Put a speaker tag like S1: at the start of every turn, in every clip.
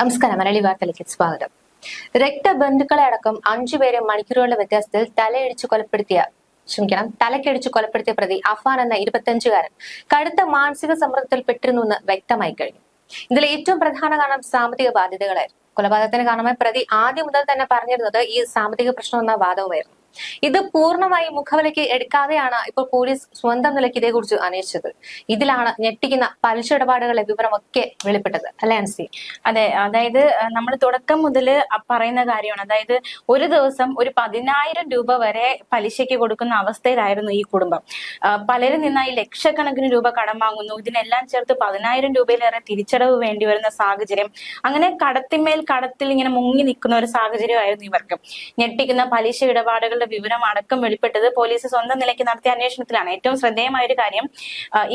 S1: നമസ്കാരം മലയാളി വാർത്തയിലേക്ക് സ്വാഗതം. രക്തബന്ധുക്കളെ അടക്കം അഞ്ചുപേരെ മണിക്കൂറുകളുടെ വ്യത്യാസത്തിൽ തലയിടിച്ചു കൊലപ്പെടുത്തിയ ക്ഷമിക്കണം തലക്കടിച്ച് കൊലപ്പെടുത്തിയ പ്രതി അഫാൻ എന്ന ഇരുപത്തഞ്ചുകാരൻ കടുത്ത മാനസിക സമ്മർദ്ദത്തിൽ പെട്ടിരുന്നുവെന്ന് വ്യക്തമായി കഴിഞ്ഞു. ഇതിൽ ഏറ്റവും പ്രധാന കാരണം സാമ്പത്തിക ബാധ്യതകളായിരുന്നു. കൊലപാതകത്തിന് കാരണമായി പ്രതി ആദ്യം മുതൽ തന്നെ പറഞ്ഞിരുന്നത് ഈ സാമ്പത്തിക പ്രശ്നം എന്ന വാദവുമായിരുന്നു. ഇത് പൂർണമായി മുഖവിലയ്ക്ക് എടുക്കാതെയാണ് ഇപ്പോൾ പോലീസ് സ്വന്തം നിലയ്ക്ക് ഇതേക്കുറിച്ച് അന്വേഷിച്ചത്. ഇതിലാണ് ഞെട്ടിക്കുന്ന പലിശ ഇടപാടുകളെ വിവരമൊക്കെ വെളിപ്പെട്ടത്. അല്ലേ അൻസി?
S2: അതെ അതായത് നമ്മൾ തുടക്കം മുതൽ പറയുന്ന കാര്യമാണ്. അതായത് ഒരു ദിവസം ഒരു പതിനായിരം രൂപ വരെ പലിശയ്ക്ക് കൊടുക്കുന്ന അവസ്ഥയിലായിരുന്നു ഈ കുടുംബം. പലരും നിന്നായി ലക്ഷക്കണക്കിന് രൂപ കടം വാങ്ങുന്നു. ഇതിനെല്ലാം ചേർത്ത് പതിനായിരം രൂപയിലേറെ തിരിച്ചടവ് വേണ്ടി വരുന്ന സാഹചര്യം. അങ്ങനെ കടത്തിന്മേൽ കടത്തിൽ ഇങ്ങനെ മുങ്ങി നിൽക്കുന്ന ഒരു സാഹചര്യമായിരുന്നു ഇവർക്ക്. ഞെട്ടിക്കുന്ന പലിശ ഇടപാടുകളുടെ വിവരം അടക്കം വെളിപ്പെട്ടത് പോലീസ് സ്വന്തം നിലയ്ക്ക് നടത്തിയ അന്വേഷണത്തിലാണ്. ഏറ്റവും ശ്രദ്ധേയമായ ഒരു കാര്യം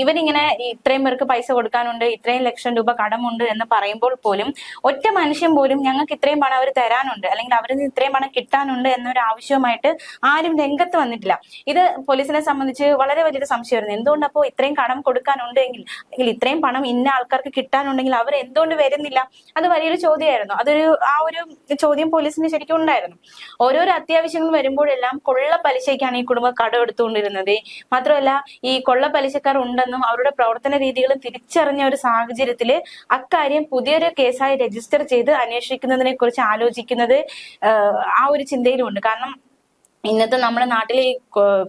S2: ഇവരിങ്ങനെ ഇത്രയും പേർക്ക് പൈസ കൊടുക്കാനുണ്ട് ഇത്രയും ലക്ഷം രൂപ കടമുണ്ട് എന്ന് പറയുമ്പോൾ പോലും ഒറ്റ മനുഷ്യൻ പോലും ഞങ്ങൾക്ക് ഇത്രയും പണം അവർ തരാനുണ്ട് അല്ലെങ്കിൽ അവരിൽ നിന്ന് ഇത്രയും പണം കിട്ടാനുണ്ട് എന്നൊരു ആവശ്യവുമായിട്ട് ആരും രംഗത്ത് വന്നിട്ടില്ല. ഇത് പോലീസിനെ സംബന്ധിച്ച് വളരെ വലിയൊരു സംശയമായിരുന്നു. എന്തുകൊണ്ട് അപ്പോൾ ഇത്രയും കടം കൊടുക്കാനുണ്ട് എങ്കിൽ അല്ലെങ്കിൽ ഇത്രയും പണം ഇന്ന ആൾക്കാർക്ക് കിട്ടാനുണ്ടെങ്കിൽ അവർ എന്തുകൊണ്ട് വരുന്നില്ല? അത് വലിയൊരു ചോദ്യമായിരുന്നു. അതൊരു ആ ഒരു ചോദ്യം പോലീസിന് ശരിക്കും ഉണ്ടായിരുന്നു. ഓരോരോ അത്യാവശ്യങ്ങൾ വരുമ്പോഴെല്ലാം കൊള്ള പലിശയ്ക്കാണ് ഈ കുടുംബം കടം എടുത്തുകൊണ്ടിരുന്നത് മാത്രമല്ല ഈ കൊള്ള പലിശക്കാർ ഉണ്ടെന്നും അവരുടെ പ്രവർത്തന രീതികളും തിരിച്ചറിഞ്ഞ ഒരു സാഹചര്യത്തിൽ അക്കാര്യം പുതിയൊരു കേസായി രജിസ്റ്റർ ചെയ്ത് അന്വേഷിക്കുന്നതിനെ കുറിച്ച് ആലോചിക്കുന്നത് ആ ഒരു ചിന്തയിലുമുണ്ട്. കാരണം ഇന്നത്തെ നമ്മുടെ നാട്ടിൽ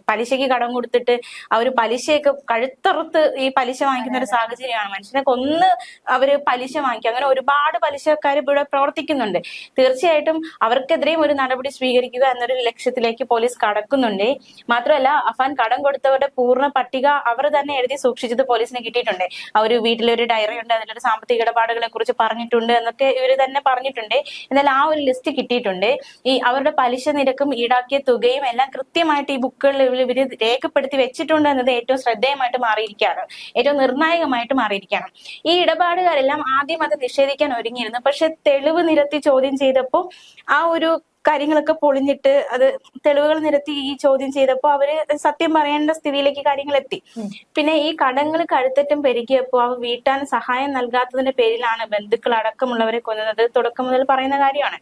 S2: പലിശയ്ക്ക് കടം കൊടുത്തിട്ട് ആ ഒരു പലിശയൊക്കെ കഴുത്തറുത്ത് ഈ പലിശ വാങ്ങിക്കുന്ന ഒരു സാഹചര്യമാണ്. മനുഷ്യനെ കൊന്ന് അവർ പലിശ വാങ്ങിക്കും. അങ്ങനെ ഒരുപാട് പലിശക്കാർ ഇവിടെ പ്രവർത്തിക്കുന്നുണ്ട്. തീർച്ചയായിട്ടും അവർക്കെതിരെയും ഒരു നടപടി സ്വീകരിക്കുക എന്നൊരു ലക്ഷ്യത്തിലേക്ക് പോലീസ് കടക്കുന്നുണ്ട്. മാത്രമല്ല അഫാൻ കടം കൊടുത്തവരുടെ പൂർണ പട്ടിക അവർ തന്നെ എഴുതി സൂക്ഷിച്ചത് പോലീസിന് കിട്ടിയിട്ടുണ്ട്. ഒരു വീട്ടിലൊരു ഡയറി ഉണ്ട് അതിലൊരു സാമ്പത്തിക ഇടപാടുകളെ കുറിച്ച് പറഞ്ഞിട്ടുണ്ട് എന്നൊക്കെ ഇവർ തന്നെ പറഞ്ഞിട്ടുണ്ട്. എന്നാൽ ആ ഒരു ലിസ്റ്റ് കിട്ടിയിട്ടുണ്ട്. ഈ അവരുടെ പലിശ നിരക്കും ഈടാക്കിയ തുകയും എല്ലാം കൃത്യമായിട്ട് ഈ ബുക്കുകളിൽ ഇവർ രേഖപ്പെടുത്തി വെച്ചിട്ടുണ്ട് എന്നത് ഏറ്റവും ശ്രദ്ധേയമായിട്ട് മാറിയിരിക്കുകയാണ്. ഏറ്റവും നിർണായകമായിട്ട് മാറിയിരിക്കുകയാണ്. ഈ ഇടപാടുകാരെല്ലാം ആദ്യം അത് നിഷേധിക്കാൻ ഒരുങ്ങിയിരുന്നു. പക്ഷെ തെളിവ് നിരത്തി ചോദ്യം ചെയ്തപ്പോൾ ആ ഒരു കാര്യങ്ങളൊക്കെ പൊളിഞ്ഞിട്ട് അത് തെളിവുകൾ നിരത്തി ഈ ചോദ്യം ചെയ്തപ്പോൾ അവർ സത്യം പറയേണ്ട സ്ഥിതിയിലേക്ക് കാര്യങ്ങൾ എത്തി പിന്നെ ഈ കടങ്ങൾ കഴുത്തറ്റം പെരുകിയപ്പോൾ അവ വീട്ടാൻ സഹായം നൽകാത്തതിന്റെ പേരിലാണ് ബന്ധുക്കൾ അടക്കമുള്ളവരെ കൊന്നത്. തുടക്കം മുതൽ പറയുന്ന കാര്യമാണ്.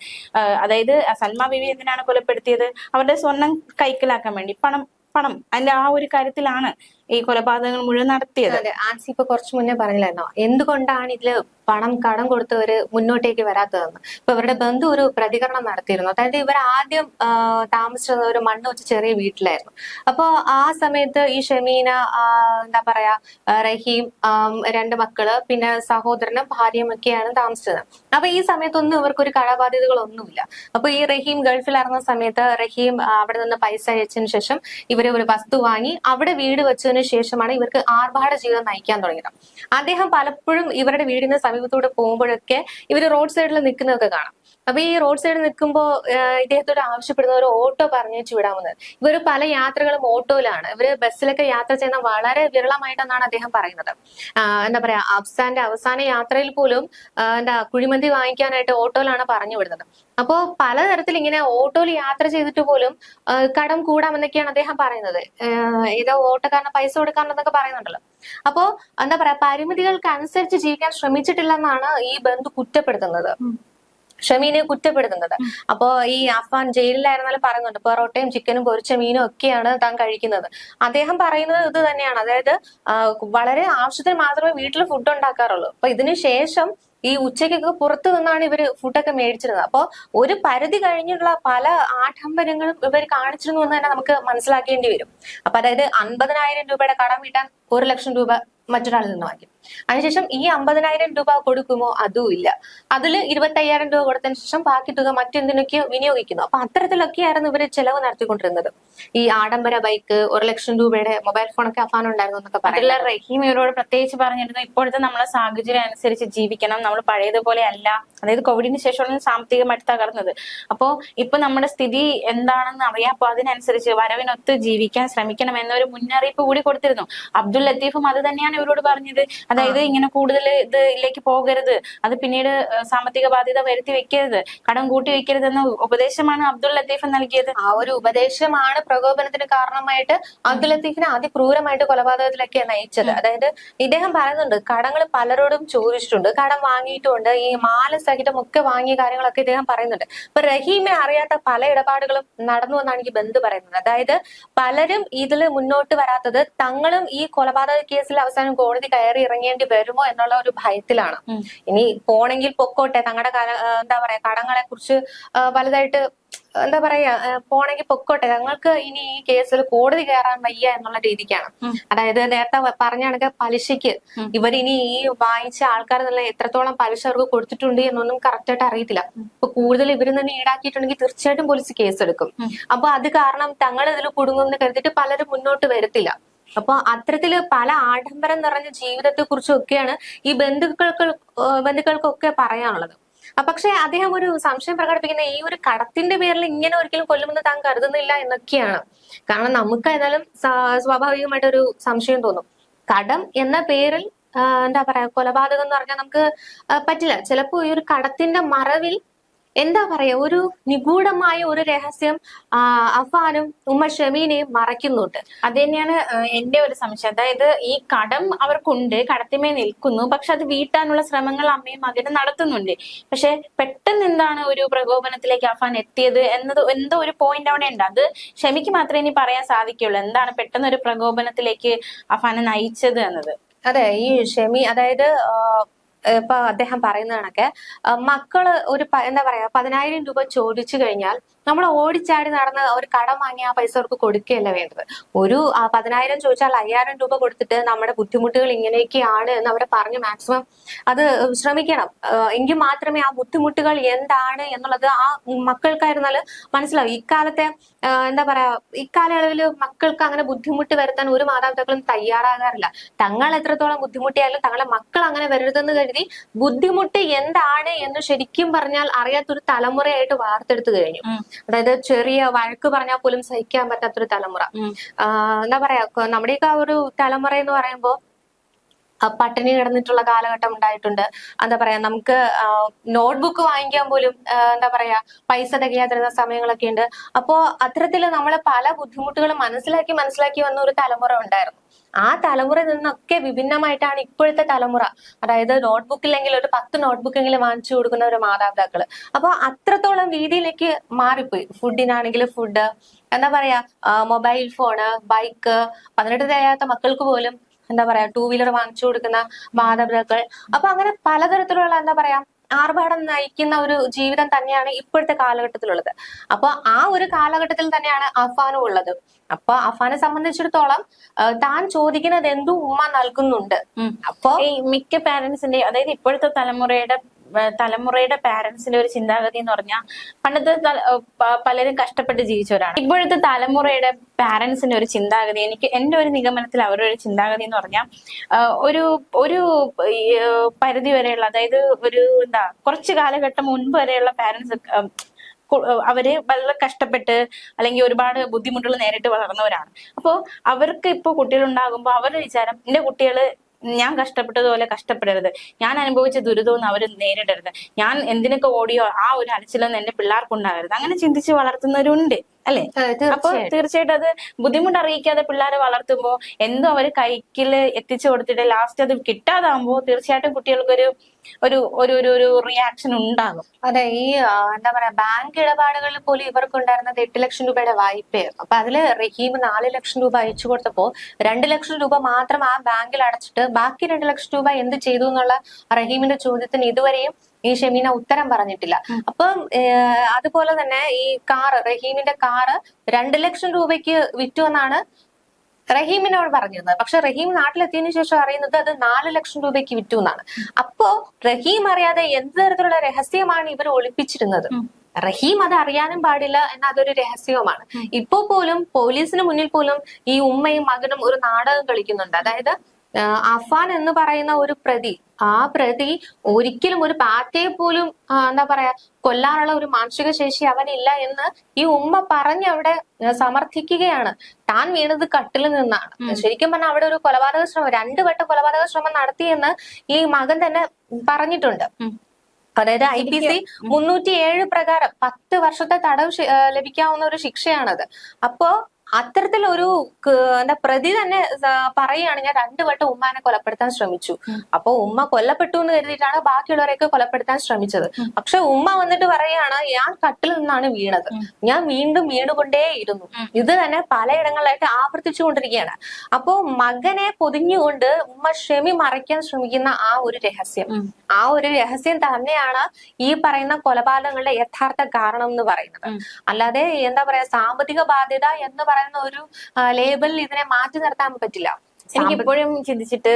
S2: അതായത് സൽമ ബിബി എന്തിനാണ് കൊലപ്പെടുത്തിയത്? അവരുടെ സ്വർണം കൈക്കലാക്കാൻ വേണ്ടി പണം പണം. അതിന്റെ ആ ഒരു കാര്യത്തിലാണ് ഈ കൊലപാതകങ്ങൾ മുഴുവൻ നടത്തിയത്?
S1: ആൻസി ഇപ്പൊ കുറച്ചു മുന്നേ പറഞ്ഞില്ലായിരുന്നോ? എന്തുകൊണ്ടാണ് ഇതിൽ പണം കടം കൊടുത്തവര് മുന്നോട്ടേക്ക് വരാത്തതെന്ന്? ഇപ്പൊ ഇവരുടെ ബന്ധു ഒരു പ്രതികരണം നടത്തിയിരുന്നു. അതായത് ഇവർ ആദ്യം താമസിച്ചിരുന്ന ഒരു മണ്ണ് വെച്ച ചെറിയ വീട്ടിലായിരുന്നു. അപ്പൊ ആ സമയത്ത് ഈ ഷമീന എന്താ പറയാ റഹീം രണ്ട് മക്കൾ പിന്നെ സഹോദരനും ഭാര്യയും ഒക്കെയാണ് താമസിച്ചത്. അപ്പൊ ഈ സമയത്തൊന്നും ഇവർക്കൊരു കടബാധ്യതകളൊന്നുമില്ല അപ്പൊ ഈ റഹീം ഗൾഫിൽ ഇറങ്ങുന്ന സമയത്ത് റഹീം അവിടെ നിന്ന് പൈസ അയച്ചതിന് ശേഷം ഇവർ ഒരു വസ്തു വാങ്ങി അവിടെ വീട് വെച്ചതിന് ശേഷമാണ് ഇവർക്ക് ആർഭാട ജീവിതം നയിക്കാൻ തുടങ്ങിയത്. അദ്ദേഹം പലപ്പോഴും ഇവരുടെ വീടിന് സമീപത്തൂടെ പോകുമ്പോഴൊക്കെ ഇവർ റോഡ് സൈഡിൽ നിൽക്കുന്നതൊക്കെ കാണാം. അപ്പൊ ഈ റോഡ് സൈഡിൽ നിൽക്കുമ്പോൾ ഇദ്ദേഹത്തോട് ആവശ്യപ്പെടുന്ന ഒരു ഓട്ടോ പറഞ്ഞേച്ചു വിടാമെന്ന്. ഇവർ പല യാത്രകളും ഓട്ടോയിലാണ്. ഇവർ ബസ്സിലൊക്കെ യാത്ര ചെയ്യുന്ന വളരെ വിരളമായിട്ടെന്നാണ് അദ്ദേഹം പറയുന്നത്. എന്താ പറയാ അഫ്സാന്റെ അവസാന യാത്രയിൽ പോലും എന്താ കുഴിമന്തി വാങ്ങിക്കാനായിട്ട് ഓട്ടോയിലാണ് പറഞ്ഞു വിടുന്നത്. അപ്പോ പലതരത്തിൽ ഇങ്ങനെ ഓട്ടോയിൽ യാത്ര ചെയ്തിട്ട് പോലും കടം കൂടാമെന്നൊക്കെയാണ് അദ്ദേഹം പറയുന്നത്. ഏതോ ഓട്ടോക്കാരന് പൈസ കൊടുക്കാനെന്നൊക്കെ പറയുന്നുണ്ടല്ലോ. അപ്പോ എന്താ പറയാ പരിമിതികൾക്ക് അനുസരിച്ച് ജീവിക്കാൻ ശ്രമിച്ചിട്ടില്ലെന്നാണ് ഈ ബന്ധു കുറ്റപ്പെടുത്തുന്നത്. ഷമീനെ കുറ്റപ്പെടുത്തുന്നത്. അപ്പോ ഈ അഫ്വാൻ ജയിലിലായിരുന്നാലും പറയുന്നുണ്ട് പൊറോട്ടയും ചിക്കനും പൊരിച്ച മീനും ഒക്കെയാണ് താൻ കഴിക്കുന്നത്. അദ്ദേഹം പറയുന്നത് ഇത് തന്നെയാണ്. അതായത് വളരെ ആവശ്യത്തിന് മാത്രമേ വീട്ടിൽ ഫുഡ് ഉണ്ടാക്കാറുള്ളൂ. അപ്പൊ ഇതിനു ശേഷം ഈ ഉച്ചയ്ക്കൊക്കെ പുറത്തു നിന്നാണ് ഇവർ ഫുഡൊക്കെ മേടിച്ചിരുന്നത്. അപ്പൊ ഒരു പരിധി കഴിഞ്ഞുള്ള പല ആഡംബരങ്ങളും ഇവർ കാണിച്ചിരുന്നു എന്ന് തന്നെ നമുക്ക് മനസ്സിലാക്കേണ്ടി വരും. അപ്പൊ അതായത് അൻപതിനായിരം രൂപയുടെ കടം വീട്ടാൻ ഒരു ലക്ഷം രൂപ മറ്റൊരാളിൽ നിന്ന് വാങ്ങി. അതിനുശേഷം ഈ അമ്പതിനായിരം രൂപ കൊടുക്കുമോ? അതും ഇല്ല. അതിൽ ഇരുപത്തി അയ്യായിരം രൂപ കൊടുത്തതിന് ശേഷം ബാക്കി തുക മറ്റെന്തിനൊക്കെയോ വിനിയോഗിക്കുന്നു. അപ്പൊ അത്തരത്തിലൊക്കെയായിരുന്നു ഇവർ ചെലവ് നടത്തിക്കൊണ്ടിരുന്നത്. ഈ ആഡംബര ബൈക്ക് ഒരു ലക്ഷം രൂപയുടെ മൊബൈൽ ഫോണൊക്കെ അഫാൻ ഉണ്ടായിരുന്നു എന്നൊക്കെ പറയുന്നത്.
S2: റഹീം ഇവരോട് പ്രത്യേകിച്ച് പറഞ്ഞിരുന്നു ഇപ്പോഴത്തെ നമ്മളെ സാഹചര്യം അനുസരിച്ച് ജീവിക്കണം. നമ്മൾ പഴയതുപോലെ അല്ല അതായത് കോവിഡിന് ശേഷമാണ് സാമ്പത്തികമായിട്ട് തകർന്നത് അപ്പോ ഇപ്പൊ നമ്മുടെ സ്ഥിതി എന്താണെന്ന് അറിയാം. അപ്പൊ അതിനനുസരിച്ച് വരവിനൊത്ത് ജീവിക്കാൻ ശ്രമിക്കണം എന്നൊരു മുന്നറിയിപ്പ് കൂടി കൊടുത്തിരുന്നു. അബ്ദുൽ ലത്തീഫും അത് തന്നെയാണ് ഇവരോട് പറഞ്ഞത്. അതായത് ഇങ്ങനെ കൂടുതൽ ഇതിലേക്ക് പോകരുത്. അത് പിന്നീട് സാമ്പത്തിക ബാധ്യത വരുത്തി വെക്കരുത്. കടം കൂട്ടി വെക്കരുത് എന്ന ഉപദേശമാണ് അബ്ദുൾ ലത്തീഫ് നൽകിയത്.
S1: ആ ഒരു ഉപദേശമാണ് പ്രകോപനത്തിന് കാരണമായിട്ട് അബ്ദുൽ ലത്തീഫിനെ അതിക്രൂരമായിട്ട് കൊലപാതകത്തിലൊക്കെ നയിച്ചത്. അതായത് ഇദ്ദേഹം പറയുന്നുണ്ട് കടങ്ങൾ പലരോടും ചോദിച്ചിട്ടുണ്ട്. കടം വാങ്ങിയിട്ടുണ്ട്. ഈ മാല സഹിതം ഒക്കെ വാങ്ങിയ കാര്യങ്ങളൊക്കെ ഇദ്ദേഹം പറയുന്നുണ്ട്. ഇപ്പൊ റഹീമിനെ അറിയാത്ത പല ഇടപാടുകളും നടന്നു എന്നാണ് എനിക്ക് ബന്ധു പറയുന്നത്. അതായത് പലരും ഇതിൽ മുന്നോട്ട് വരാത്തത് തങ്ങളും ഈ കൊലപാതക കേസിൽ അവസാനം കോടതി കയറി ഇറങ്ങേണ്ടി വരുമോ എന്നുള്ള ഒരു ഭയത്തിലാണ്. ഇനി പോണെങ്കിൽ പൊക്കോട്ടെ തങ്ങളുടെ എന്താ പറയാ കടങ്ങളെ കുറിച്ച് വലുതായിട്ട് എന്താ പറയാ പോണെങ്കിൽ പൊക്കോട്ടെ ഞങ്ങൾക്ക് ഇനി ഈ കേസിൽ കോടതി കയറാൻ വയ്യ എന്നുള്ള രീതിക്കാണ്. അതായത് നേരത്തെ പറഞ്ഞാണെങ്കിൽ പറഞ്ഞ കണക്ക് പലിശയ്ക്ക്
S2: ഉം.
S1: ഈ വാങ്ങിച്ച ആൾക്കാർ എന്നുള്ള എത്രത്തോളം പലിശ അവർക്ക് കൊടുത്തിട്ടുണ്ട് എന്നൊന്നും കറക്റ്റ് ആയിട്ട് അറിയത്തില്ല. അപ്പൊ കൂടുതൽ ഇവർ തന്നെ ഈടാക്കിയിട്ടുണ്ടെങ്കിൽ തീർച്ചയായിട്ടും പോലീസ്
S2: കേസെടുക്കും.
S1: അപ്പൊ അത് കാരണം തങ്ങൾ ഇതിൽ കുടുങ്ങുമെന്ന് കരുതിയിട്ട് പലരും മുന്നോട്ട് വരത്തില്ല. അപ്പൊ അത്തരത്തിൽ പല ആഡംബരം നിറഞ്ഞ ജീവിതത്തെ കുറിച്ചൊക്കെയാണ് ഈ ബന്ധുക്കൾക്ക് ബന്ധുക്കൾക്കൊക്കെ പറയാനുള്ളത്. പക്ഷെ അദ്ദേഹം ഒരു സംശയം പ്രകടിപ്പിക്കുന്ന ഈ ഒരു കടത്തിന്റെ പേരിൽ ഇങ്ങനെ ഒരിക്കലും കൊല്ലുമെന്ന് താൻ കരുതുന്നില്ല എന്നൊക്കെയാണ്. കാരണം നമുക്ക് ഏതായാലും സ്വാ- സ്വാഭാവികമായിട്ട് ഒരു സംശയം തോന്നും. കടം എന്ന പേരിൽ എന്താ പറയാ കൊലപാതകം എന്ന് പറഞ്ഞാൽ നമുക്ക് പറ്റില്ല. ചിലപ്പോ ഈ ഒരു കടത്തിന്റെ മറവിൽ എന്താ പറയാ ഒരു നിഗൂഢമായ ഒരു രഹസ്യം അഫാനും ഉമ്മ ഷമീനെയും മറയ്ക്കുന്നുണ്ട്.
S2: അത് തന്നെയാണ് എന്റെ ഒരു സംശയം. അതായത് ഈ കടം അവർക്കുണ്ട് കടത്തിമേ നിൽക്കുന്നു പക്ഷെ അത് വീട്ടാനുള്ള ശ്രമങ്ങൾ അമ്മയും മകനും നടത്തുന്നുണ്ട്. പക്ഷെ പെട്ടെന്ന് എന്താണ് ഒരു പ്രകോപനത്തിലേക്ക് അഫാൻ എത്തിയത് എന്നത് എന്തോ ഒരു പോയിന്റ് അവിടെ ഉണ്ട്. അത് ഷമിക്ക് മാത്രമേ ഇനി പറയാൻ സാധിക്കുള്ളൂ എന്താണ് പെട്ടെന്ന് ഒരു പ്രകോപനത്തിലേക്ക് അഫാനെ നയിച്ചത് എന്നത്?
S1: അതെ ഈ ഷെമി അതായത് ഇപ്പൊ അദ്ദേഹം പറയുന്ന കണക്ക് മക്കൾ ഒരു എന്താ പറയാ പതിനായിരം രൂപ ചോദിച്ചു കഴിഞ്ഞാൽ നമ്മൾ ഓടിച്ചാടി നടന്ന് ഒരു കടം വാങ്ങി ആ പൈസ അവർക്ക് കൊടുക്കുകയല്ല വേണ്ടത്. ഒരു പതിനായിരം ചോദിച്ചാൽ അയ്യായിരം രൂപ കൊടുത്തിട്ട് നമ്മുടെ ബുദ്ധിമുട്ടുകൾ ഇങ്ങനെയൊക്കെയാണ് എന്ന് അവരെ പറഞ്ഞ് മാക്സിമം അത് ശ്രമിക്കണം. എങ്കിൽ മാത്രമേ ആ ബുദ്ധിമുട്ടുകൾ എന്താണ് എന്നുള്ളത് ആ മക്കൾക്കായിരുന്നാൽ മനസ്സിലാവും. ഇക്കാലത്തെ എന്താ പറയാ ഇക്കാലയളവിൽ മക്കൾക്ക് അങ്ങനെ ബുദ്ധിമുട്ട് വരുത്താൻ ഒരു മാതാപിതാക്കളും തയ്യാറാകാറില്ല. തങ്ങൾ എത്രത്തോളം ബുദ്ധിമുട്ടിയാലും തങ്ങളെ മക്കൾ അങ്ങനെ വരരുതെന്ന് കരുതി ബുദ്ധിമുട്ട് എന്താണ് എന്ന് ശരിക്കും പറഞ്ഞാൽ അറിയാത്തൊരു തലമുറയായിട്ട് വാർത്തെടുത്തു കഴിഞ്ഞു. അതായത് ചെറിയ വഴക്ക് പറഞ്ഞാൽ പോലും സഹിക്കാൻ പറ്റാത്തൊരു തലമുറ. ആ, എന്താ പറയാ നമ്മുടെയൊക്കെ ഒരു തലമുറ എന്ന് പറയുമ്പോ ആ, പട്ടിണി കിടന്നിട്ടുള്ള കാലഘട്ടം ഉണ്ടായിട്ടുണ്ട്. എന്താ പറയാ നമുക്ക് നോട്ട്ബുക്ക് വാങ്ങിക്കാൻ പോലും എന്താ പറയാ പൈസ തികയാതിരുന്ന സമയങ്ങളൊക്കെ ഉണ്ട്. അപ്പോ അത്തരത്തിൽ നമ്മളെ പല ബുദ്ധിമുട്ടുകളും മനസ്സിലാക്കി മനസ്സിലാക്കി വന്ന ഒരു തലമുറ ഉണ്ടായിരുന്നു. ആ തലമുറയിൽ നിന്നൊക്കെ വിഭിന്നമായിട്ടാണ് ഇപ്പോഴത്തെ തലമുറ. അതായത് നോട്ട്ബുക്ക് ഇല്ലെങ്കിൽ ഒരു പത്ത് നോട്ട്ബുക്കെങ്കിലും വാങ്ങിച്ചു കൊടുക്കുന്ന ഒരു മാതാപിതാക്കൾ. അപ്പൊ അത്രത്തോളം രീതിയിലേക്ക് മാറിപ്പോയി. ഫുഡിനാണെങ്കിൽ ഫുഡ് എന്താ പറയാ മൊബൈൽ ഫോണ് ബൈക്ക് പതിനെട്ട് തികയാത്ത മക്കൾക്ക് പോലും എന്താ പറയാ ടൂ വീലർ വാങ്ങിച്ചു കൊടുക്കുന്ന മാതാപിതാക്കൾ. അപ്പൊ അങ്ങനെ പലതരത്തിലുള്ള എന്താ പറയാ ആർഭാടം നയിക്കുന്ന ഒരു ജീവിതം തന്നെയാണ് ഇപ്പോഴത്തെ കാലഘട്ടത്തിലുള്ളത്. അപ്പൊ ആ ഒരു കാലഘട്ടത്തിൽ തന്നെയാണ് അഫാനും ഉള്ളത്. അപ്പൊ അഫാനെ സംബന്ധിച്ചിടത്തോളം താൻ ചോദിക്കുന്നത് എന്തും ഉമ്മ നൽകുന്നുണ്ട്. അപ്പൊ
S2: ഈ മിക്ക പാരന്റ്സിന്റെ അതായത് ഇപ്പോഴത്തെ തലമുറയുടെ തലമുറയുടെ പാരന്റ്സിന്റെ ഒരു ചിന്താഗതി എന്ന് പറഞ്ഞാൽ പണ്ടത്തെ പലരും കഷ്ടപ്പെട്ട് ജീവിച്ചവരാണ് ഇപ്പോഴത്തെ തലമുറയുടെ പാരന്റ്സിന്റെ ഒരു ചിന്താഗതി എനിക്ക് എന്റെ ഒരു നിഗമനത്തിൽ അവരുടെ ഒരു ചിന്താഗതി എന്ന് പറഞ്ഞാൽ ഒരു ഒരു പരിധി വരെയുള്ള അതായത് ഒരു എന്താ കുറച്ച് കാലഘട്ടം മുൻപ് വരെയുള്ള പാരന്റ്സ് അവർ വളരെ കഷ്ടപ്പെട്ട് അല്ലെങ്കിൽ ഒരുപാട് ബുദ്ധിമുട്ടുകൾ നേരിട്ട് വളർന്നവരാണ്. അപ്പോൾ അവർക്ക് ഇപ്പോൾ കുട്ടികൾ ഉണ്ടാകുമ്പോൾ അവരുടെ വിചാരം എന്റെ കുട്ടികൾ ഞാൻ കഷ്ടപ്പെട്ടതുപോലെ കഷ്ടപ്പെടരുത്. ഞാൻ അനുഭവിച്ച ദുരിതമൊന്നും അവർ നേരിടരുത്. ഞാൻ എന്തിനൊക്കെ ഓടിയോ ആ ഒരു അലച്ചിലൊന്നും എന്റെ പിള്ളേർക്ക് ഉണ്ടാകരുത് അങ്ങനെ ചിന്തിച്ച് വളർത്തുന്നവരുണ്ട്. അല്ലെ? അപ്പൊ
S1: തീർച്ചയായും
S2: തീർച്ചയായിട്ടും അത് ബുദ്ധിമുട്ട് അറിയിക്കാതെ പിള്ളേരെ വളർത്തുമ്പോ എന്തോ അവർ കൈക്കിൽ എത്തിച്ചു കൊടുത്തിട്ട് ലാസ്റ്റ് അത് കിട്ടാതാകുമ്പോ തീർച്ചയായിട്ടും കുട്ടികൾക്കൊരു ഒരു ഒരു ഒരു റിയാക്ഷൻ ഉണ്ടാകും.
S1: അതെ ഈ എന്താ പറയാ ബാങ്ക് ഇടപാടുകളിൽ പോലും ഇവർക്ക് ഉണ്ടായിരുന്നത് എട്ട് ലക്ഷം രൂപയുടെ വായ്പയായിരുന്നു. അപ്പൊ അതിൽ റഹീം നാല് ലക്ഷം രൂപ അയച്ചു കൊടുത്തപ്പോ രണ്ട് ലക്ഷം രൂപ മാത്രം ആ ബാങ്കിൽ അടച്ചിട്ട് ബാക്കി രണ്ട് ലക്ഷം രൂപ എന്ത് ചെയ്തു എന്നുള്ള റഹീമിന്റെ ചോദ്യത്തിന് ഇതുവരെയും ഈ ഷെമീന ഉത്തരം പറഞ്ഞിട്ടില്ല. അപ്പം അതുപോലെ തന്നെ ഈ കാറ് റഹീമിന്റെ കാറ് രണ്ട് ലക്ഷം രൂപയ്ക്ക് വിറ്റു എന്നാണ് റഹീമിനോട് പറഞ്ഞിരുന്നത് പക്ഷെ റഹീം നാട്ടിലെത്തിയതിനു ശേഷം അറിയുന്നത് അത് നാല് ലക്ഷം രൂപയ്ക്ക് വിറ്റു എന്നാണ്. അപ്പോ റഹീം അറിയാതെ എന്ത് തരത്തിലുള്ള രഹസ്യമാണ് ഇവർ ഒളിപ്പിച്ചിരുന്നത്? റഹീം അത് അറിയാനും പാടില്ല എന്ന അതൊരു രഹസ്യവുമാണ്. ഇപ്പോ പോലും പോലീസിന് മുന്നിൽ പോലും ഈ ഉമ്മയും മകനും ഒരു നാടകം കളിക്കുന്നുണ്ട്. അതായത് അഫാൻ എന്ന് പറയുന്ന ഒരു പ്രതി. ആ പ്രതി ഒരിക്കലും ഒരു പാറ്റയെ പോലും എന്താ പറയാ കൊല്ലാനുള്ള ഒരു മാനസിക ശേഷി അവനില്ല എന്ന് ഈ ഉമ്മ പറഞ്ഞ് അവിടെ സമർത്ഥിക്കുകയാണ്. താൻ വീണത് കട്ടിൽ നിന്നാണ്. ശരിക്കും പറഞ്ഞാൽ അവിടെ ഒരു കൊലപാതക ശ്രമം രണ്ടു വട്ടം കൊലപാതക ശ്രമം നടത്തിയെന്ന് ഈ മകൻ തന്നെ പറഞ്ഞിട്ടുണ്ട്. അതായത് ഐ പി സി മുന്നൂറ്റി ഏഴ് പ്രകാരം പത്ത് വർഷത്തെ തടവ് ലഭിക്കാവുന്ന ഒരു ശിക്ഷയാണത്. അപ്പോ അത്തരത്തിലൊരു എന്താ പ്രതി തന്നെ പറയുകയാണ് ഞാൻ രണ്ടു വട്ടം ഉമ്മാനെ കൊലപ്പെടുത്താൻ ശ്രമിച്ചു. അപ്പൊ ഉമ്മ കൊല്ലപ്പെട്ടു എന്ന് കരുതിയിട്ടാണ് ബാക്കിയുള്ളവരെയൊക്കെ കൊലപ്പെടുത്താൻ ശ്രമിച്ചത്. പക്ഷെ ഉമ്മ വന്നിട്ട് പറയാണ് ഞാൻ കട്ടിൽ നിന്നാണ് വീണത്. ഞാൻ വീണ്ടും വീണുകൊണ്ടേയിരുന്നു. ഇത് തന്നെ പലയിടങ്ങളിലായിട്ട് ആവർത്തിച്ചു കൊണ്ടിരിക്കുകയാണ് അപ്പോ മകനെ പൊതിഞ്ഞുകൊണ്ട് ഉമ്മ ക്ഷമി മറയ്ക്കാൻ ശ്രമിക്കുന്ന ആ ഒരു രഹസ്യം. ആ ഒരു രഹസ്യം തന്നെയാണ് ഈ പറയുന്ന കൊലപാതകങ്ങളുടെ യഥാർത്ഥ കാരണം എന്ന് പറയുന്നത്. അല്ലാതെ എന്താ പറയാ സാമ്പത്തിക ബാധ്യത എന്ന് പറയുന്ന ഒരു ലേബലിൽ ഇതിനെ മാറ്റി നിർത്താൻ പറ്റില്ല.
S2: എനിക്ക് ഇപ്പോഴും ചിന്തിച്ചിട്ട്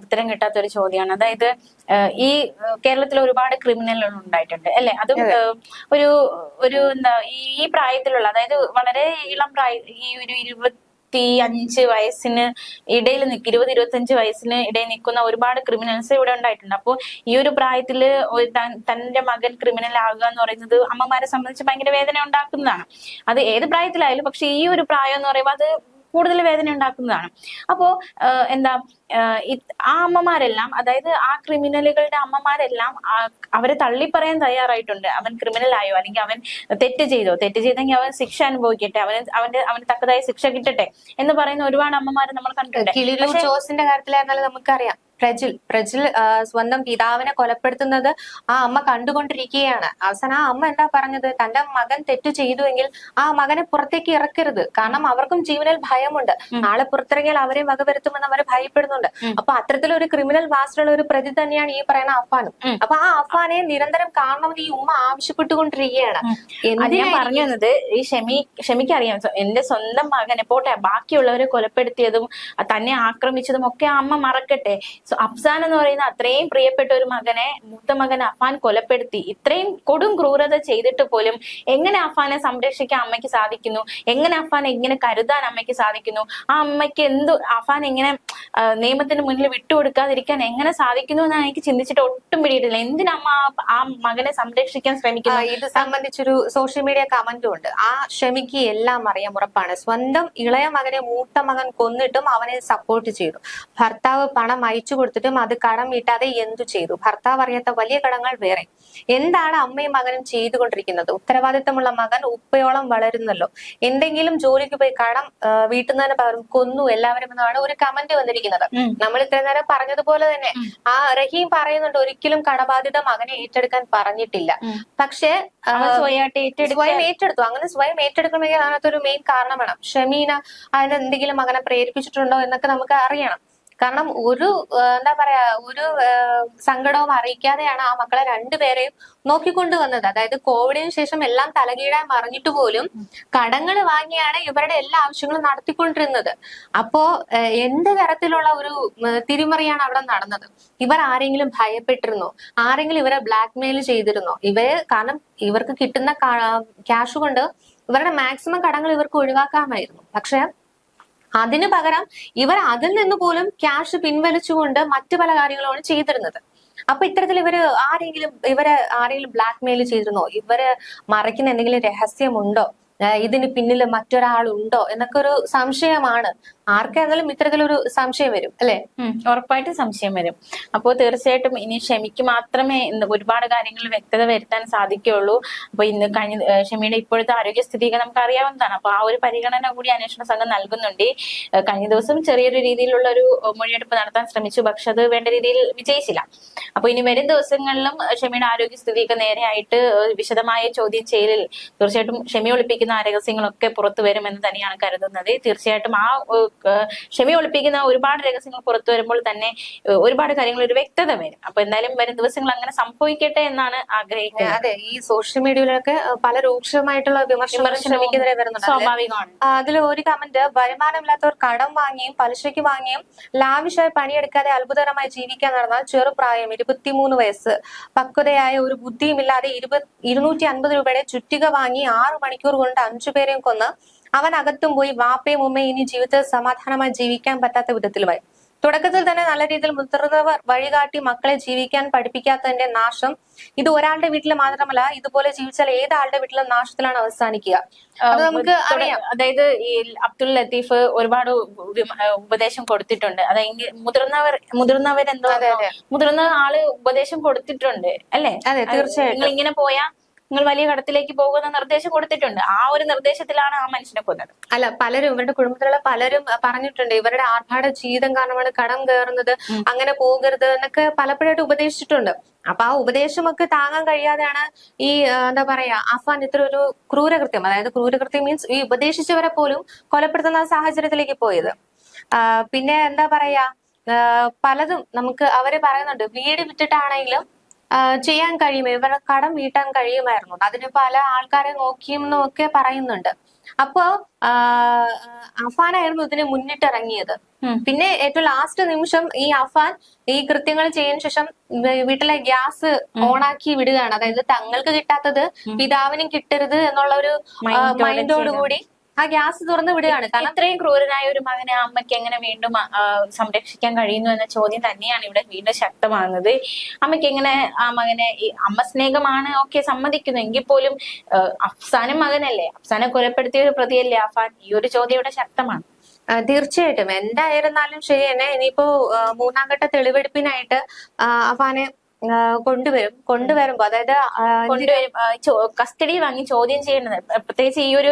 S2: ഉത്തരം കിട്ടാത്ത ഒരു ചോദ്യമാണ്. അതായത് ഈ കേരളത്തിൽ ഒരുപാട് ക്രിമിനലുകൾ ഉണ്ടായിട്ടുണ്ട് അല്ലെ? അതും ഒരു ഒരു എന്താ ഈ ഈ പ്രായത്തിലുള്ള അതായത് വളരെ ഇളം പ്രായ ഈ ഒരു ഇരുപത്തി അഞ്ച് വയസ്സിന് ഇടയിൽ നിൽക്കും ഇരുപത് ഇരുപത്തി അഞ്ച് വയസ്സിന് ഇടയിൽ നിൽക്കുന്ന ഒരുപാട് ക്രിമിനൽസ് ഇവിടെ ഉണ്ടായിട്ടുണ്ട്. അപ്പോൾ ഈ ഒരു പ്രായത്തിൽ തന്റെ മകൻ ക്രിമിനൽ ആകുക എന്ന് പറയുന്നത് അമ്മമാരെ സംബന്ധിച്ച് ഭയങ്കര വേദന ഉണ്ടാക്കുന്നതാണ്. അത് ഏത് പ്രായത്തിലായാലും പക്ഷെ ഈ ഒരു പ്രായം എന്ന് പറയുമ്പോൾ അത് കൂടുതൽ വേദന ഉണ്ടാക്കുന്നതാണ്. അപ്പോ എന്താ ആ അമ്മമാരെല്ലാം അതായത് ആ ക്രിമിനലുകളുടെ അമ്മമാരെല്ലാം അവരെ തള്ളിപ്പറയാൻ തയ്യാറായിട്ടുണ്ട്. അവൻ ക്രിമിനൽ ആയോ അല്ലെങ്കിൽ അവൻ തെറ്റ് ചെയ്തോ? തെറ്റ് ചെയ്തെങ്കിൽ അവൻ ശിക്ഷ അനുഭവിക്കട്ടെ. അവന് അവന്റെ അവന് തക്കതായ ശിക്ഷ കിട്ടട്ടെ എന്ന് പറയുന്ന ഒരുപാട് അമ്മമാരെ നമ്മൾ കണ്ടിട്ടുണ്ട്.
S1: ജോസിന്റെ കാര്യത്തിലായിരുന്നാലും നമുക്കറിയാം. പ്രജിൽ പ്രജിൽ സ്വന്തം പിതാവിനെ കൊലപ്പെടുത്തുന്നത് ആ അമ്മ കണ്ടുകൊണ്ടിരിക്കുകയാണ്. അവസാനം ആ അമ്മ എന്താ പറഞ്ഞത്? തന്റെ മകൻ തെറ്റു ചെയ്തുവെങ്കിൽ ആ മകനെ പുറത്തേക്ക് ഇറക്കരുത്. കാരണം അവർക്കും ജീവനിൽ ഭയമുണ്ട്. നാളെ പുറത്തിറങ്ങിയാൽ അവരെ വകവരുത്തുമെന്ന് അവർ ഭയപ്പെടുന്നുണ്ട്. അപ്പൊ അത്തരത്തിലൊരു ക്രിമിനൽ വാസ്റ്റുള്ള ഒരു പ്രതി തന്നെയാണ് ഈ പറയുന്ന അഫാനും. അപ്പൊ ആ അഫാനെ നിരന്തരം കാണണമെന്ന് ഈ ഉമ്മ ആവശ്യപ്പെട്ടുകൊണ്ടിരിക്കുകയാണ്.
S2: ഞാൻ പറഞ്ഞു വന്നത് ഈ ഷെമി ഷെമിക്കറിയാം. എന്റെ സ്വന്തം മകനെ പോട്ടെ ബാക്കിയുള്ളവരെ കൊലപ്പെടുത്തിയതും തന്നെ ആക്രമിച്ചതും ഒക്കെ ആ അമ്മ മറക്കട്ടെ. സോ അഫ്സാൻ എന്ന് പറയുന്ന അത്രയും പ്രിയപ്പെട്ട ഒരു മകനെ മൂത്ത മകൻ അഫാൻ കൊലപ്പെടുത്തി. ഇത്രയും കൊടും ക്രൂരത ചെയ്തിട്ട് പോലും എങ്ങനെ അഫാനെ സംരക്ഷിക്കാൻ അമ്മയ്ക്ക് സാധിക്കുന്നു? എങ്ങനെ അഫാൻ എങ്ങനെ കരുതാൻ അമ്മയ്ക്ക് സാധിക്കുന്നു? ആ അമ്മയ്ക്ക് എന്ത് അഫാൻ എങ്ങനെ നിയമത്തിന് മുന്നിൽ വിട്ടുകൊടുക്കാതിരിക്കാൻ എങ്ങനെ സാധിക്കുന്നു എന്നാണ് എനിക്ക് ചിന്തിച്ചിട്ട് ഒട്ടും പിടിയിട്ടില്ല. എന്തിനമ്മ ആ- ആ മകനെ സംരക്ഷിക്കാൻ
S1: ശ്രമിക്കുന്നത്
S2: ശ്രമിക്കുന്നു
S1: ഇത് സംബന്ധിച്ചൊരു സോഷ്യൽ മീഡിയ കമന്റും ഉണ്ട്. ആ ഷമിക്ക് എല്ലാം അറിയാം ഉറപ്പാണ്. സ്വന്തം ഇളയ മകനെ മൂത്ത മകൻ കൊന്നിട്ടും അവനെ സപ്പോർട്ട് ചെയ്തു. ഭർത്താവ് പണം അയച്ചു കൊടുത്തിട്ടും അത് കടം വീട്ടാതെ എന്തു ചെയ്തു? ഭർത്താവ് അറിയാത്ത വലിയ കടങ്ങൾ വേറെ. എന്താണ് അമ്മയും മകനും ചെയ്തുകൊണ്ടിരിക്കുന്നത്? ഉത്തരവാദിത്തമുള്ള മകൻ ഉപ്പയോളം വളരുന്നല്ലോ. എന്തെങ്കിലും ജോലിക്ക് പോയി കടം വീട്ടുന്നതിന് പകരം കൊന്നു എല്ലാവരും എന്നാണ് ഒരു കമന്റ് വന്നിരിക്കുന്നത്. നമ്മൾ ഇത്ര നേരം പറഞ്ഞതുപോലെ തന്നെ. ആ റഹീം പറയുന്നുണ്ട് ഒരിക്കലും കടബാധ്യത മകനെ ഏറ്റെടുക്കാൻ പറഞ്ഞിട്ടില്ല. പക്ഷേ സ്വയം ഏറ്റെടുത്തു. അങ്ങനെ സ്വയം ഏറ്റെടുക്കണമെങ്കിൽ അതിനകത്തൊരു മെയിൻ കാരണം വേണം. ഷമീന അതിന് എന്തെങ്കിലും മകനെ പ്രേരിപ്പിച്ചിട്ടുണ്ടോ എന്നൊക്കെ നമുക്ക് അറിയണം. കാരണം ഒരു എന്താ പറയാ ഒരു സങ്കടവും അറിയിക്കാതെയാണ് ആ മക്കളെ രണ്ടുപേരെയും നോക്കിക്കൊണ്ടു വന്നത്. അതായത് കോവിഡിന് ശേഷം എല്ലാം തലകീഴായി മറിഞ്ഞിട്ട് പോലും കടങ്ങൾ വാങ്ങിയാണ് ഇവരുടെ എല്ലാ ആവശ്യങ്ങളും നടത്തിക്കൊണ്ടിരുന്നത്. അപ്പോ എന്ത് തരത്തിലുള്ള ഒരു തിരിമറിയാണ് അവിടെ നടന്നത്? ഇവർ ആരെങ്കിലും ഭയപ്പെട്ടിരുന്നോ? ആരെങ്കിലും ഇവരെ ബ്ലാക്ക് മെയിൽ ചെയ്തിരുന്നോ? ഇവർ കാരണം ഇവർക്ക് കിട്ടുന്ന ക്യാഷ് കൊണ്ട് ഇവരുടെ മാക്സിമം കടങ്ങൾ ഇവർക്ക് ഒഴിവാക്കാമായിരുന്നു. പക്ഷെ അതിനു പകരം ഇവർ അതിൽ നിന്ന് പോലും ക്യാഷ് പിൻവലിച്ചുകൊണ്ട് മറ്റു പല കാര്യങ്ങളുമാണ് ചെയ്തിരുന്നത്. അപ്പൊ ഇത്തരത്തിൽ ഇവർ ആരെങ്കിലും ഇവരെ ആരെങ്കിലും ബ്ലാക്ക് മെയിൽ ചെയ്തിരുന്നോ? ഇവർ മറയ്ക്കുന്ന എന്തെങ്കിലും രഹസ്യമുണ്ടോ? ഇതിന് പിന്നിൽ മറ്റൊരാളുണ്ടോ? എന്നൊക്കെ ഒരു സംശയമാണ്. ആർക്കാണെങ്കിലും ഇത്തരത്തിലൊരു സംശയം വരും അല്ലെ?
S2: ഉറപ്പായിട്ടും സംശയം വരും. അപ്പോൾ തീർച്ചയായിട്ടും ഇനി ക്ഷമിക്ക് മാത്രമേ ഒരുപാട് കാര്യങ്ങൾ വ്യക്തത വരുത്താൻ സാധിക്കുകയുള്ളൂ. അപ്പൊ ഇന്ന് കഴിഞ്ഞ ഏഹ് ഇപ്പോഴത്തെ ആരോഗ്യസ്ഥിതിയൊക്കെ നമുക്ക് അറിയാവുന്നതാണ് അപ്പൊ ആ ഒരു പരിഗണന കൂടി അന്വേഷണ സംഘം നൽകുന്നുണ്ട്. കഴിഞ്ഞ ദിവസം ചെറിയൊരു രീതിയിലുള്ള ഒരു മൊഴിയെടുപ്പ് നടത്താൻ ശ്രമിച്ചു. പക്ഷെ അത് വേണ്ട രീതിയിൽ വിജയിച്ചില്ല. അപ്പൊ ഇനി വരും ദിവസങ്ങളിലും ഷെമിയുടെ ആരോഗ്യസ്ഥിതിയൊക്കെ നേരെയായിട്ട് വിശദമായ ചോദ്യം ചെയ്യലിൽ തീർച്ചയായിട്ടും ഷെമി ഒളിപ്പിക്കുന്ന പുറത്തു വരുമെന്ന് തന്നെയാണ് കരുതുന്നത്. തീർച്ചയായിട്ടും ആ ഏഹ്, ഒളിപ്പിക്കുന്ന ഒരുപാട് രഹസ്യങ്ങൾ പുറത്തു വരുമ്പോൾ തന്നെ ഒരുപാട് കാര്യങ്ങൾ ഒരു വ്യക്തത വരും. അപ്പൊ എന്തായാലും വരും ദിവസങ്ങൾ അങ്ങനെ സംഭവിക്കട്ടെ എന്നാണ് ആഗ്രഹിക്കുന്നത്.
S1: അതെ ഈ സോഷ്യൽ മീഡിയയിലൊക്കെ പല രൂക്ഷമായിട്ടുള്ള ശ്രമിക്കെതിരെ വരുന്നുണ്ട്.
S2: സ്വാഭാവികമാണ്.
S1: അതിൽ ഒരു കമന്റ് വരുമാനമില്ലാത്തവർ കടം വാങ്ങിയും പലിശയ്ക്ക് വാങ്ങിയും ലാവിഷായി പണിയെടുക്കാതെ അത്ഭുതകരമായി ജീവിക്കാൻ നടന്നാൽ ചെറുപ്രായം ഇരുപത്തിമൂന്ന് വയസ്സ് പക്വതയായ ഒരു ബുദ്ധിയുമില്ലാതെ ഇരുപത് ഇരുന്നൂറ്റി അൻപത് രൂപയുടെ ചുറ്റിക വാങ്ങി ആറു മണിക്കൂർ കൊണ്ട് അഞ്ചു പേരെയും കൊന്ന് അവൻ അകത്തും പോയി വാപ്പയും ഉമ്മയും ഇനി ജീവിതത്തിൽ സമാധാനമായി ജീവിക്കാൻ പറ്റാത്ത വിധത്തിലുമായി. തുടക്കത്തിൽ തന്നെ നല്ല രീതിയിൽ മുതിർന്നവർ വഴികാട്ടി മക്കളെ ജീവിക്കാൻ പഠിപ്പിക്കാത്തതിന്റെ നാശം ഇത് ഒരാളുടെ വീട്ടിൽ മാത്രമല്ല ഇതുപോലെ ജീവിച്ചാൽ ഏതാളുടെ വീട്ടിലും നാശത്തിലാണ് അവസാനിക്കുക. അത് നമുക്ക് അറിയാം.
S2: അതായത് ഈ അബ്ദുൽ ലത്തീഫ് ഒരുപാട് ഉപദേശം കൊടുത്തിട്ടുണ്ട്. അതായത് മുതിർന്നവർ മുതിർന്നവരെന്തോ. മുതിർന്ന ആൾ ഉപദേശം കൊടുത്തിട്ടുണ്ട് അല്ലേ?
S1: അതെ തീർച്ചയായിട്ടും.
S2: നിങ്ങൾ ഇങ്ങനെ പോയാ നിങ്ങൾ വലിയ കടത്തിലേക്ക് പോകുന്ന നിർദ്ദേശം കൊടുത്തിട്ടുണ്ട്. ആ ഒരു നിർദ്ദേശത്തിലാണ് ആ മനുഷ്യനെ കൊന്നത്.
S1: അല്ല പലരും ഇവരുടെ കുടുംബത്തിലുള്ള പലരും പറഞ്ഞിട്ടുണ്ട്. ഇവരുടെ ആർഭാട ജീവിതം കാരണമാണ് കടം കയറുന്നത്. അങ്ങനെ പോകരുത് എന്നൊക്കെ പലപ്പോഴായിട്ട് ഉപദേശിച്ചിട്ടുണ്ട്. അപ്പൊ ആ ഉപദേശമൊക്കെ താങ്ങാൻ കഴിയാതെയാണ് ഈ എന്താ പറയാ അഫാൻ ഇത്ര ഒരു ക്രൂരകൃത്യം. അതായത് ക്രൂരകൃത്യം മീൻസ് ഈ ഉപദേശിച്ചവരെ പോലും കൊലപ്പെടുത്തുന്ന സാഹചര്യത്തിലേക്ക് പോയത്. പിന്നെ എന്താ പറയാ പലതും നമുക്ക് അവർ പറയുന്നുണ്ട്. വീട് വിറ്റിട്ടാണെങ്കിലും ആ, ചെയ്യാൻ കഴിയും ഇവരുടെ കടം വീട്ടാൻ കഴിയുമായിരുന്നു. അതിന് പല ആൾക്കാരെ നോക്കിയെന്നും ഒക്കെ പറയുന്നുണ്ട്. അപ്പോ അഫാനായിരുന്നു ഇതിന് മുന്നിട്ടിറങ്ങിയത്. പിന്നെ ഏറ്റവും ലാസ്റ്റ് നിമിഷം ഈ അഫാൻ ഈ കൃത്യങ്ങൾ ചെയ്യുന്ന ശേഷം വീട്ടിലെ ഗ്യാസ് ഓണാക്കി വിടുകയാണ്. അതായത് തങ്ങൾക്ക് കിട്ടാത്തത് പിതാവിനും കിട്ടരുത് എന്നുള്ള ഒരു
S2: മൈൻഡോടെ
S1: മൈൻഡോടുകൂടി ആ ഗ്യാസ് തുറന്നു വിടുകയാണ്. കാരണം
S2: ഇത്രയും ക്രൂരനായ ഒരു മകനെ അമ്മയ്ക്ക് എങ്ങനെ വീണ്ടും സംരക്ഷിക്കാൻ കഴിയുന്നു എന്ന ചോദ്യം തന്നെയാണ് ഇവിടെ വീണ്ടും ശക്തമാകുന്നത്. അമ്മയ്ക്ക് എങ്ങനെ ആ മകനെ അമ്മ സ്നേഹമാണ് ഒക്കെ സമ്മതിക്കുന്നു. എങ്കിൽ പോലും അഫ്സാനും മകനല്ലേ? അഫ്സാനെ കൊലപ്പെടുത്തിയ ഒരു പ്രതിയല്ലേ അഫാൻ? ഈ ഒരു ചോദ്യം ഇവിടെ ശക്തമാണ്.
S1: തീർച്ചയായിട്ടും. എന്തായിരുന്നാലും ശരി തന്നെ ഇനിയിപ്പോ മൂന്നാം ഘട്ട തെളിവെടുപ്പിനായിട്ട് അഫാനെ കൊണ്ടുവരും. കൊണ്ടുവരുമ്പോ അതായത്
S2: കൊണ്ടുവരും കസ്റ്റഡി കസ്റ്റഡിയിൽ വാങ്ങി ചോദ്യം ചെയ്യുന്നത് പ്ര- പ്രത്യേകിച്ച് ഈ ഒരു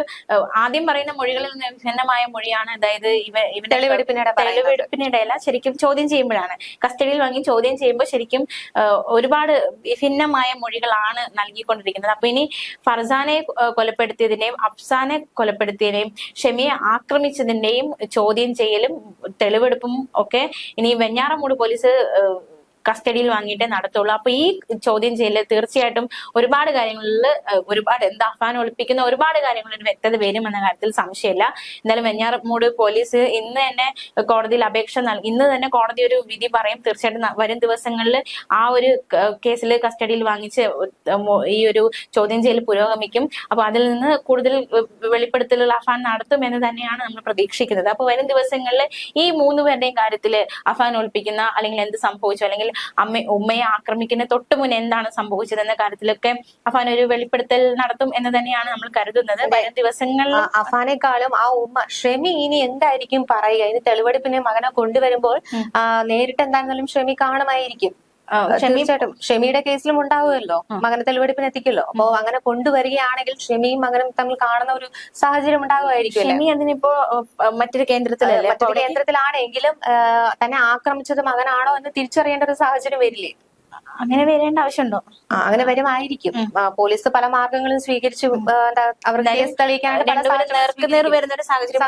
S2: ആദ്യം പറയുന്ന മൊഴികളിൽ നിന്ന് വിഭിന്നമായ മൊഴിയാണ്. അതായത് ഇവ ഇവന്റെ
S1: തെളിവെടുപ്പിനിടെ.
S2: തെളിവെടുപ്പിനിടയല്ല ശരിക്കും ചോദ്യം ചെയ്യുമ്പോഴാണ്. കസ്റ്റഡിയിൽ വാങ്ങി ചോദ്യം ചെയ്യുമ്പോൾ ശരിക്കും ഒരുപാട് വിഭിന്നമായ മൊഴികളാണ് നൽകിക്കൊണ്ടിരിക്കുന്നത്. അപ്പൊ ഇനി ഫർസാനെ കൊലപ്പെടുത്തിയതിനെയും കൊലപ്പെടുത്തിയതിന്റെയും അഫ്സാനെ കൊലപ്പെടുത്തിയതിന്റെയും ഷെമിയെ ആക്രമിച്ചതിന്റെയും ചോദ്യം ചെയ്യലും തെളിവെടുപ്പും ഒക്കെ ഇനി വെഞ്ഞാറമൂട് പോലീസ് കസ്റ്റഡിയിൽ വാങ്ങിയിട്ടേ നടത്തുള്ളൂ. അപ്പൊ ഈ ചോദ്യം ചെയ്യൽ തീർച്ചയായിട്ടും ഒരുപാട് കാര്യങ്ങളിൽ ഒരുപാട് എന്താ അഫാൻ ഒളിപ്പിക്കുന്ന ഒരുപാട് കാര്യങ്ങളിൽ വ്യക്തത വരും എന്ന കാര്യത്തിൽ സംശയമില്ല. എന്തായാലും വെഞ്ഞാറമൂട് പോലീസ് ഇന്ന് തന്നെ കോടതിയിൽ അപേക്ഷ നൽകി. ഇന്ന് തന്നെ കോടതി ഒരു വിധി പറയും. തീർച്ചയായിട്ടും വരും ദിവസങ്ങളിൽ ആ ഒരു കേസിൽ കസ്റ്റഡിയിൽ വാങ്ങിച്ച് ഈ ഒരു ചോദ്യം ചെയ്യൽ പുരോഗമിക്കും. അപ്പൊ അതിൽ നിന്ന് കൂടുതൽ വെളിപ്പെടുത്തലുള്ള അഫാൻ നടത്തും എന്ന് തന്നെയാണ് നമ്മൾ പ്രതീക്ഷിക്കുന്നത്. അപ്പൊ വരും ദിവസങ്ങളിൽ ഈ മൂന്ന് പേരുടെയും കാര്യത്തിൽ അഫാൻ ഒളിപ്പിക്കുന്ന അല്ലെങ്കിൽ എന്ത് സംഭവിച്ചു അല്ലെങ്കിൽ അമ്മ ഉമ്മയെ ആക്രമിക്കുന്ന തൊട്ട് മുന്നേ എന്താണ് സംഭവിച്ചത് എന്ന കാര്യത്തിലൊക്കെ അഫാൻ ഒരു വെളിപ്പെടുത്തൽ നടത്തും എന്ന് തന്നെയാണ് നമ്മൾ കരുതുന്നത്. വരും ദിവസങ്ങളിൽ
S1: അഫാനേക്കാളും ആ ഉമ്മ ഷെമി ഇനി എന്തായിരിക്കും പറയുക? ഇനി തെളിവെടുപ്പിന് മകനെ കൊണ്ടുവരുമ്പോൾ നേരിട്ട് എന്താണെങ്കിലും ഷെമി കാണുമായിരിക്കും.
S2: ഷമി
S1: ഷെമിയുടെ കേസിലും ഉണ്ടാവുമല്ലോ. മകനെ തെളിവെടുപ്പിന് എത്തിക്കല്ലോ അപ്പോ അങ്ങനെ കൊണ്ടുവരികയാണെങ്കിൽ ഷെമിയും മകനും തമ്മിൽ കാണുന്ന ഒരു സാഹചര്യം ഉണ്ടാകുമായിരിക്കും
S2: ഷെമി അതിനിപ്പോ മറ്റൊരു കേന്ദ്രത്തിലല്ലേ?
S1: മറ്റൊരു കേന്ദ്രത്തിലാണെങ്കിലും തന്നെ ആക്രമിച്ചത് മകനാണോ എന്ന് തിരിച്ചറിയേണ്ട ഒരു സാഹചര്യം വരില്ലേ?
S2: അങ്ങനെ വരേണ്ട ആവശ്യമുണ്ടോ?
S1: ആ, അങ്ങനെ വരുമായിരിക്കും. പോലീസ് പല മാർഗങ്ങളും സ്വീകരിച്ചു എന്താ അവർ കേസ് തെളിയിക്കാനായിട്ട്
S2: വരുന്ന ഒരു സാഹചര്യം.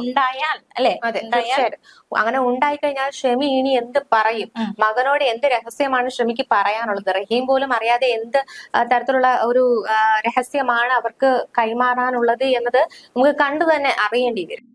S2: ഉണ്ടായാൽ അല്ലെ?
S1: തീർച്ചയായിട്ടും. അങ്ങനെ ഉണ്ടായിക്കഴിഞ്ഞാൽ ഷെമി ഇനി എന്ത് പറയും? മകനോട് എന്ത് രഹസ്യമാണ് ഷെമിക്ക് പറയാനുള്ളത്? റഹീം പോലും അറിയാതെ എന്ത് തരത്തിലുള്ള ഒരു രഹസ്യമാണ് അവർക്ക് കൈമാറാനുള്ളത് എന്നത് നമുക്ക് കണ്ടു തന്നെ അറിയേണ്ടി വരും.